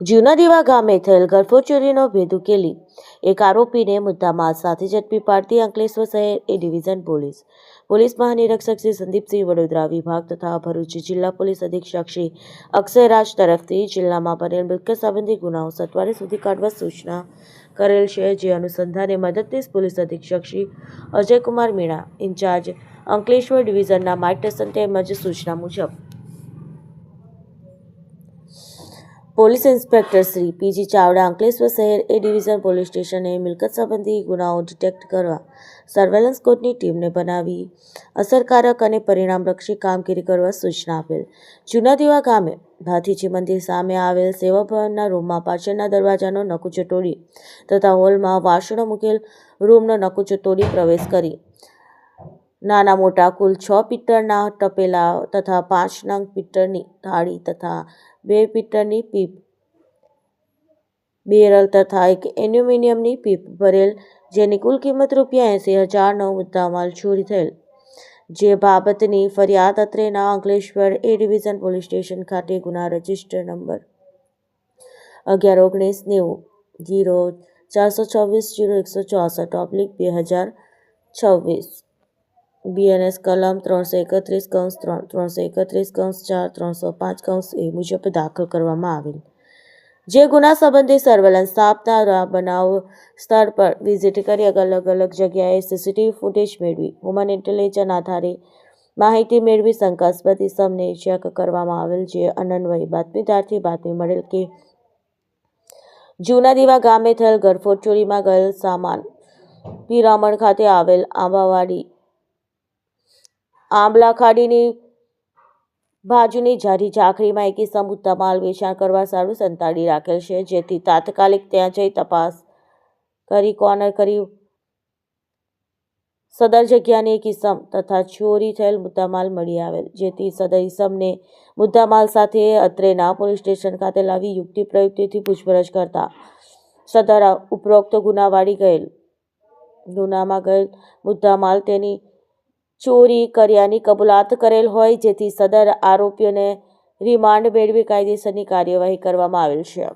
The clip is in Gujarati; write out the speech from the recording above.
જૂના દીવા ગામે થયેલ ગરફો ચોરીનો ભેદ ઉકેલી. એક આરોપીને મુદ્દામાલ સાથે ઝડપી પાડતી અંકલેશ્વર શહેર એ ડિવિઝન પોલીસ. પોલીસ મહાનિરીક્ષક શ્રી સંદીપસિંહ વડોદરા વિભાગ તથા ભરૂચ જિલ્લા પોલીસ અધિક્ષક શ્રી અક્ષયરાજ તરફથી જિલ્લામાં બનેલ મિલકત સંબંધી ગુનાઓ સત્વરે સુધી કાઢવા સૂચના કરેલ છે. જે અનુસંધાને મદદનીશ પોલીસ અધિક્ષક શ્રી અજયકુમાર મીણા ઇન્ચાર્જ અંકલેશ્વર ડિવિઝનના માર્ગદર્શન તેમજ સૂચના મુજબ police inspector Shri PG Chavda Ankleshwar શહેર એ ડિવિઝન પોલીસ સ્ટેશને મિલકત સંબંધી ગુનાઓ ડિટેક્ટ કરવા સર્વેલન્સ કોર્ટની ટીમને બનાવી અસરકારક અને પરિણામલક્ષી કામગીરી કરવા સૂચના આપેલ. જૂના દીવા ગામે ભાથીજી મંદિર સામે આવેલ સેવા ભવનના રૂમમાં પાછળના દરવાજાનો નકુચો તોડી તથા હોલમાં વાસણો મૂકેલ રૂમનો નકુચો તોડી પ્રવેશ કરી નાના મોટા કુલ છ પિત્તળના તપેલા તથા પાંચ નંગ પિત્તળની થાળી તથા બે પિત્તળની પીપ, બેરલ તથા એક એલ્યુમિનિયમની પીપ ભરેલ, જેની કુલ કિંમત રૂપિયા એંસી હજારનો મુદ્દામાલ ચોરી થયેલ. જે બાબતની ફરિયાદ અત્રેના Ankleshwar A division police station ખાતે ગુના રજિસ્ટર નંબર અગિયાર ઓગણીસ નેવું જીરો ચારસો છવ્વીસ જીરો એકસો ચોસઠ ઓબ્લિક બે હજાર છવ્વીસ. બીએનએસ કલમ ત્રણસો એકત્રીસ, કૌંસ ત્રણ, ત્રણસો એકત્રીસ, કૌંસ ચાર, ત્રણસો પાંચ, કૌંસ એ મુજબ દાખલ કરવામાં આવેલ. જે ગુના સંબંધી સર્વેલન્સ સ્થાપના બનાવ સ્થળ પર વિઝિટ કરી અલગ અલગ જગ્યાએ સીસીટીવી ફૂટેજ મેળવી. હ્યુમન ઇન્ટેલિજન્સ આધારે માહિતી મેળવી શંકાસ્પદ ઇસમને ચેક કરવામાં આવેલ, જે અનન્વય બાતમીદારથી બાતમી મળેલ કે જૂના દીવા ગામે થયેલ ગરફોડ ચોરીમાં ગયેલ સામાન પિરામણ ખાતે આવેલ આંબાવાડી આંબલા ખાડીની બાજુની જારી ઝાંખરીમાં એક ઇસમ મુદ્દામાલ વેચાણ કરવા સારું સંતાડી રાખેલ છે, જેથી તાત્કાલિક ત્યાં જઈ તપાસ કરી, કોર્નર કરી, સદર જગ્યાની એક ઇસમ તથા ચોરી થયેલ મુદ્દામાલ મળી આવેલ, જેથી સદર ઇસમને મુદ્દામાલ સાથે અત્રેના પોલીસ સ્ટેશન ખાતે લાવી યુક્તિ પ્રયુક્તિથી પૂછપરછ કરતા સદર ઉપરોક્ત ગુનાવાળી ગયેલ, ગુનામાં ગયેલ મુદ્દામાલ તેની ચોરી કર્યાની કબૂલાત કરેલ હોય જેથી સદર આરોપીઓને રિમાન્ડ મેળવી કાયદેસરની કાર્યવાહી કરવામાં આવેલ છે.